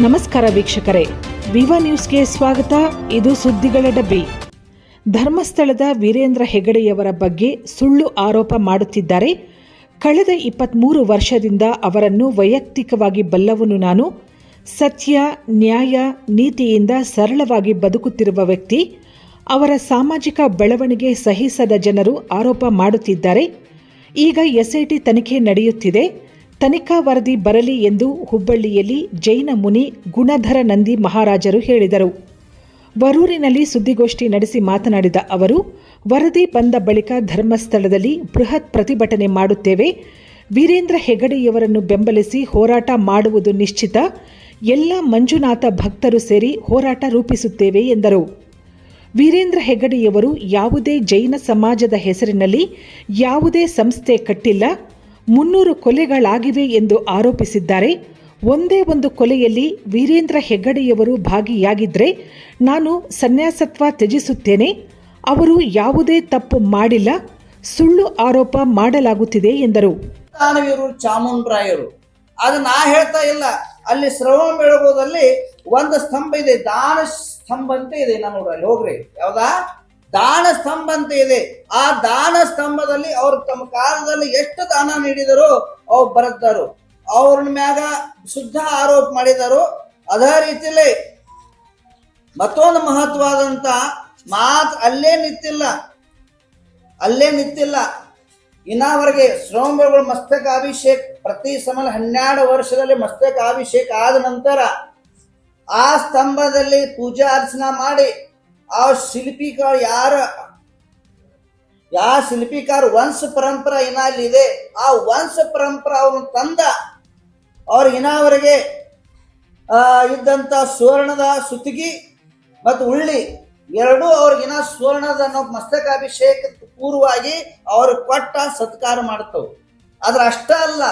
ನಮಸ್ಕಾರ ವೀಕ್ಷಕರೇ. ವಿವಾ ನ್ಯೂಸ್ಗೆ ಸ್ವಾಗತ. ಇದು ಸುದ್ದಿಗಳ ಡಬ್ಬಿ. ಧರ್ಮಸ್ಥಳದ ವೀರೇಂದ್ರ ಹೆಗಡೆಯವರ ಬಗ್ಗೆ ಸುಳ್ಳು ಆರೋಪ ಮಾಡುತ್ತಿದ್ದಾರೆ. ಕಳೆದ ಇಪ್ಪತ್ಮೂರು ವರ್ಷದಿಂದ ಅವರನ್ನು ವೈಯಕ್ತಿಕವಾಗಿ ಬಲ್ಲವನು ನಾನು. ಸತ್ಯ, ನ್ಯಾಯ, ನೀತಿಯಿಂದ ಸರಳವಾಗಿ ಬದುಕುತ್ತಿರುವ ವ್ಯಕ್ತಿ. ಅವರ ಸಾಮಾಜಿಕ ಬೆಳವಣಿಗೆ ಸಹಿಸದ ಜನರು ಆರೋಪ ಮಾಡುತ್ತಿದ್ದಾರೆ. ಈಗ ಎಸ್ಐಟಿ ತನಿಖೆ ನಡೆಯುತ್ತಿದೆ. ತನಿಖಾ ವರದಿ ಬರಲಿ ಎಂದು ಹುಬ್ಬಳ್ಳಿಯಲ್ಲಿ ಜೈನ ಮುನಿ ಗುಣಧರ ನಂದಿ ಮಹಾರಾಜರು ಹೇಳಿದರು. ವರೂರಿನಲ್ಲಿ ಸುದ್ದಿಗೋಷ್ಠಿ ನಡೆಸಿ ಮಾತನಾಡಿದ ಅವರು, ವರದಿ ಬಂದ ಬಳಿಕ ಧರ್ಮಸ್ಥಳದಲ್ಲಿ ಬೃಹತ್ ಪ್ರತಿಭಟನೆ ಮಾಡುತ್ತೇವೆ. ವೀರೇಂದ್ರ ಹೆಗಡೆಯವರನ್ನು ಬೆಂಬಲಿಸಿ ಹೋರಾಟ ಮಾಡುವುದು ನಿಶ್ಚಿತ. ಎಲ್ಲ ಮಂಜುನಾಥ ಭಕ್ತರು ಸೇರಿ ಹೋರಾಟ ರೂಪಿಸುತ್ತೇವೆ ಎಂದರು. ವೀರೇಂದ್ರ ಹೆಗಡೆಯವರು ಯಾವುದೇ ಜೈನ ಸಮಾಜದ ಹೆಸರಿನಲ್ಲಿ ಯಾವುದೇ ಸಂಸ್ಥೆ ಕಟ್ಟಿಲ್ಲ. ಮುನ್ನೂರು ಕೊಲೆಗಳಾಗಿವೆ ಎಂದು ಆರೋಪಿಸಿದ್ದಾರೆ. ಒಂದೇ ಒಂದು ಕೊಲೆಯಲ್ಲಿ ವೀರೇಂದ್ರ ಹೆಗ್ಗಡೆಯವರು ಭಾಗಿಯಾಗಿದ್ದರೆ ನಾನು ಸನ್ಯಾಸತ್ವ ತ್ಯಜಿಸುತ್ತೇನೆ. ಅವರು ಯಾವುದೇ ತಪ್ಪು ಮಾಡಿಲ್ಲ. ಸುಳ್ಳು ಆರೋಪ ಮಾಡಲಾಗುತ್ತಿದೆ ಎಂದರು. ಚಾಮುಂಡರಾಯರು ಅದು ನಾ ಹೇಳ್ತಾ ಇಲ್ಲ. ಅಲ್ಲಿ ಶ್ರವಣ ಬೆಳಗೋದಲ್ಲಿ ಒಂದು ಸ್ತಂಭ ಇದೆ. ದಾನ ಸ್ತಂಭ ಅಂತ ಇದೆ. ನಾನು ಹೋಗ್ರಿ. ಯಾವ್ದಾ? ದಾನ ಸ್ತಂಭ ಅಂತ ಇದೆ. ಆ ದಾನ ಸ್ತಂಭದಲ್ಲಿ ಅವರು ತಮ್ಮ ಕಾಲದಲ್ಲಿ ಎಷ್ಟು ದಾನ ನೀಡಿದರು ಅವ್ರು ಬರೆದರು ಅವ್ರ ಮ್ಯಾಗ ಶುದ್ಧ ಆರೋಪ ಮಾಡಿದರು. ಅದೇ ರೀತಿಯಲ್ಲಿ ಮತ್ತೊಂದು ಮಹತ್ವವಾದಂತ ಮಾತ್ ಅಲ್ಲೇ ನಿಂತಿಲ್ಲ. ಅಲ್ಲೇ ನಿಂತಿಲ್ಲ. ಇನ್ನವರೆಗೆ ಶ್ರವಣಬೆಳಗೊಳ ಮಸ್ತಕ ಅಭಿಷೇಕ್ ಪ್ರತಿ ಸಮಲ ಹನ್ನೆರಡು ವರ್ಷದಲ್ಲಿ ಮಸ್ತಕ ಅಭಿಷೇಕ ಆದ ನಂತರ ಆ ಸ್ತಂಭದಲ್ಲಿ ಪೂಜಾ ಅರ್ಚನಾ ಮಾಡಿ ಆ ಶಿಲ್ಪಿಗಳು ಯಾರ? ಯಾವ ಶಿಲ್ಪಿಕಾರ ವಂಶ ಪರಂಪರೆ ಏನಾಗಲಿದೆ ಆ ವಂಶ ಪರಂಪರೆ ಅವ್ರನ್ನ ತಂದ ಅವ್ರ ಇನ್ನವರೆಗೆ ಆ, ಇದ್ದಂತ ಸುವರ್ಣದ ಸುತ್ತಿಗೆ ಮತ್ತು ಉಳ್ಳಿ ಎರಡೂ ಅವ್ರಿಗಿನ ಸುವರ್ಣದ ನಾವು ಮಸ್ತಕಾಭಿಷೇಕ ಪೂರ್ವವಾಗಿ ಅವ್ರ ಕೊಟ್ಟ ಸತ್ಕಾರ ಮಾಡ್ತವು. ಆದ್ರೆ ಅಷ್ಟ ಅಲ್ಲ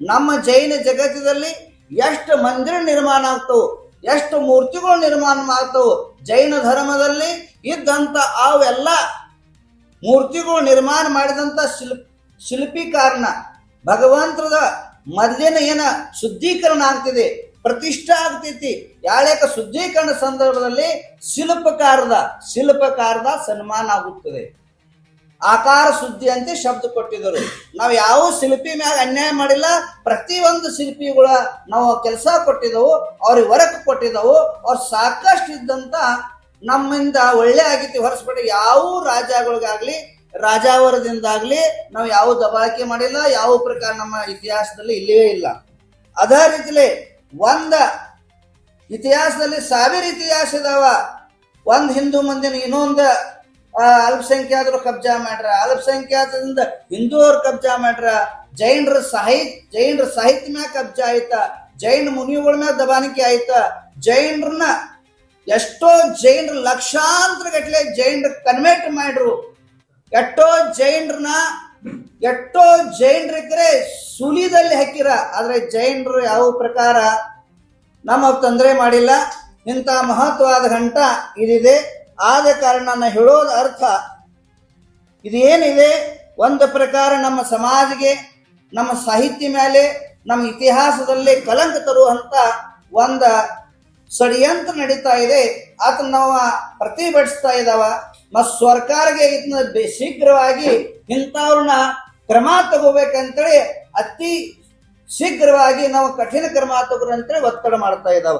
ನಮ್ಮ ಜೈನ ಜಗತ್ತದಲ್ಲಿ ಎಷ್ಟು ಮಂದಿರ ನಿರ್ಮಾಣ ಆಗ್ತವು? ಎಷ್ಟು ಮೂರ್ತಿಗಳು ನಿರ್ಮಾಣ ಮಾಡ್ತವು? ಜೈನ ಧರ್ಮದಲ್ಲಿ ಇದ್ದಂಥ ಅವೆಲ್ಲ ಮೂರ್ತಿಗಳು ನಿರ್ಮಾಣ ಮಾಡಿದಂಥ ಶಿಲ್ಪ ಶಿಲ್ಪಿಕಾರನ ಭಗವಂತದ ಮೊದಲಿನ ಏನ ಶುದ್ಧೀಕರಣ ಆಗ್ತಿದೆ, ಪ್ರತಿಷ್ಠೆ ಆಗ್ತೈತಿ. ಯಾಳ್ಯಾಕ ಶುದ್ಧೀಕರಣ ಸಂದರ್ಭದಲ್ಲಿ ಶಿಲ್ಪಕಾರದ ಶಿಲ್ಪಕಾರದ ಸನ್ಮಾನ ಆಗುತ್ತದೆ. ಆಕಾರ ಶುದ್ಧಿ ಅಂತ ಶಬ್ದ ಕೊಟ್ಟಿದ್ದರು. ನಾವು ಯಾವ ಶಿಲ್ಪಿ ಮ್ಯಾಗ ಅನ್ಯಾಯ ಮಾಡಿಲ್ಲ, ಪ್ರತಿಯೊಂದು ಶಿಲ್ಪಿಗಳ ನಾವು ಕೆಲಸ ಕೊಟ್ಟಿದ್ದೆವು, ಅವ್ರಿಗೆ ವರ್ಕ್ ಕೊಟ್ಟಿದ್ದೆವು, ಅವ್ರು ಸಾಕಷ್ಟು ಇದ್ದಂತ ನಮ್ಮಿಂದ ಒಳ್ಳೆ ಆಗೈತಿ ಹೊರಸ್ಬಿಟ್ಟು ಯಾವ ರಾಜಗಳಿಗಾಗ್ಲಿ, ರಾಜಾವರದಿಂದಾಗ್ಲಿ ನಾವು ಯಾವ ದಬಾಳಿಕೆ ಮಾಡಿಲ್ಲ, ಯಾವ ಪ್ರಕಾರ ನಮ್ಮ ಇತಿಹಾಸದಲ್ಲಿ ಇಲ್ಲವೇ ಇಲ್ಲ. ಅದೇ ರೀತಿಲಿ ಒಂದ ಇತಿಹಾಸದಲ್ಲಿ ಸಾವಿರ ಇತಿಹಾಸ ಇದಾವ. ಒಂದ್ ಹಿಂದೂ ಮಂದಿನ ಇನ್ನೊಂದು ಅಲ್ಪಸಂಖ್ಯಾತರು ಕಬ್ಜಾ ಮಾಡ್ರ. ಅಲ್ಪಸಂಖ್ಯಾತದಿಂದ ಹಿಂದೂರು ಕಬ್ಜಾ ಮಾಡ್ರ. ಜೈನರ ಸಾಹಿ, ಜೈನರ ಸಾಹಿತ್ಯ ಮ್ಯಾಗ ಕಬ್ಜಾ ಆಯ್ತ. ಜೈನ ಮುನಿಗಳ ಮ್ಯಾಗ ದಬಾನಿಕೆ ಆಯ್ತ. ಜೈನರನ್ನ ಎಷ್ಟೋ ಜೈನರು ಲಕ್ಷಾಂತರ ಗಟ್ಟಲೆ ಜೈನರ ಕನ್ವರ್ಟ್ ಮಾಡ್ರು. ಎಷ್ಟೋ ಜೈನರನ್ನ, ಎಷ್ಟೋ ಜೈನರಿದ್ರೆ ಸುಲಿದಲ್ಲಿ ಹಾಕಿರ. ಆದ್ರೆ ಜೈನರು ಯಾವ ಪ್ರಕಾರ ನಮ್ಮ ತೊಂದರೆ ಮಾಡಿಲ್ಲ. ಇಂಥ ಮಹತ್ವವಾದ ಘಂಟ ಇದಿದೆ. ಆದ ಕಾರಣ ನಾನು ಹೇಳೋದು ಅರ್ಥ. ಇದೇನಿದೆ? ಒಂದು ಪ್ರಕಾರ ನಮ್ಮ ಸಮಾಜಿಗೆ ನಮ್ಮ ಸಾಹಿತ್ಯ ಮೇಲೆ ನಮ್ಮ ಇತಿಹಾಸದಲ್ಲಿ ಕಲಂಕ ತರುವಂತ ಒಂದು ಷಡ್ಯಂತ್ರ ನಡೀತಾ ಇದೆ. ಅದನ್ನ ನಾವು ಪ್ರತಿಭಟಿಸ್ತಾ ಇದಾವ. ಮತ್ತು ಸರ್ಕಾರಕ್ಕೆ ಇದನ್ನ ಶೀಘ್ರವಾಗಿ ಇಂಥವ್ರನ್ನ ಕ್ರಮ ತಗೋಬೇಕಂತೇಳಿ ಅತಿ ಶೀಘ್ರವಾಗಿ ನಾವು ಕಠಿಣ ಕ್ರಮ ತಗೋರಂತೇಳಿ ಒತ್ತಡ ಮಾಡ್ತಾ ಇದಾವ.